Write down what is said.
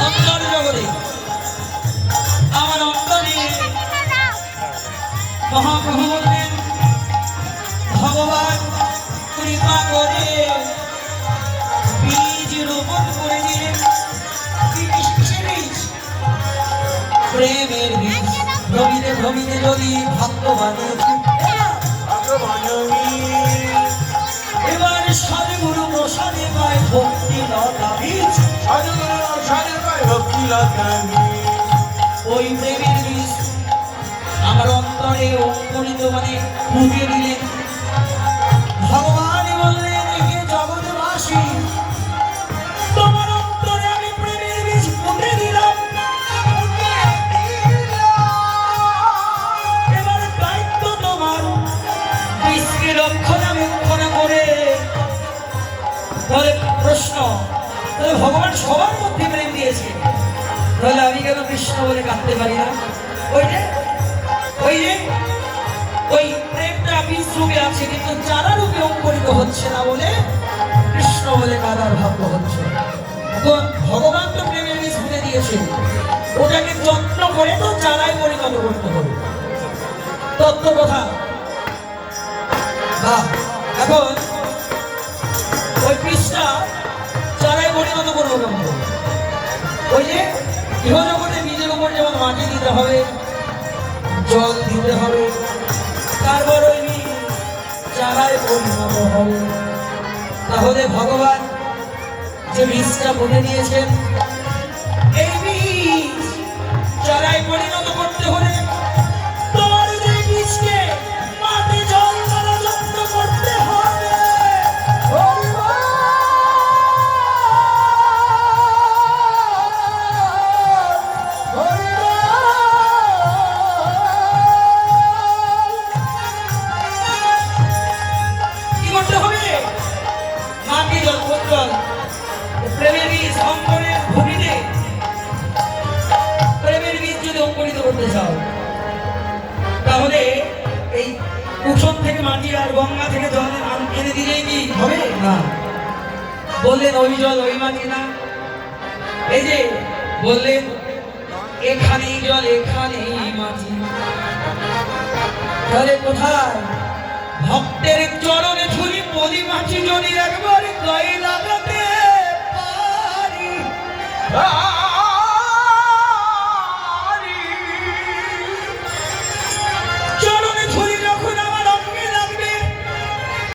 অন্তরে জগতে আমার অন্তরে মহাপ্রভু বললেন ভগবান কৃপা করে বীজ রোপণ করে দিলেন? প্রেমের বীজ। ভ্রমিতে ভ্রমিতে যদি ভক্তবানের এবার সদগুরু প্রসাদে ভক্তি লতা বীজ সাধুগুরু ভক্তি লতামি ওই প্রেমের বীজ আমার অন্তরে অঙ্কুরিত মানে ফুটে দিলেন। ভগবান বললেন, হে জগৎবাসী, তোমার অন্তরে আমি প্রেমের করে। প্রশ্ন। তাহলে ভগবান সবার মধ্যে প্রেম দিয়েছে। তাহলে আমি কেন কৃষ্ণ বলে কাঁদতে পারি না? ওই যে ওই যে, ওই প্রেমটা বীজ রূপে আছে, কিন্তু চারা রূপে অঙ্কুরিত হচ্ছে না বলে কৃষ্ণ বলে কাদার ভাগ্য হচ্ছে এখন ভগবান তো প্রেমের বীজ ফুটে দিয়েছে। ওটাকে যত্ন করে তো চারায় পরিণত করতে হবে। তত্ত্ব কথা। বাহ, এখন চারায় পরিণত করব কেমন? ওই যে গৃহজগতে নিজের উপর যেমন মাটি দিতে হবে, জল দিতে হবে, তারপর ওই চারায় পরিণত হবে, তাহলে ভগবান যে বীজটা বলে দিয়েছেন করতে চাও তাহলে এই উঠোন থেকে মাটি আর গঙ্গা থেকে জল এনে দিলেই কি হবে? না। বললেন, ওই জল ওই মাটি না। এই যে বললেন, এখানেই জল, এখানেই মাটি। তাহলে কোথায়? ভক্তের চরণে ধুলি পলি মাছি যদি একবার গায়ে লাগাতে পারি। আ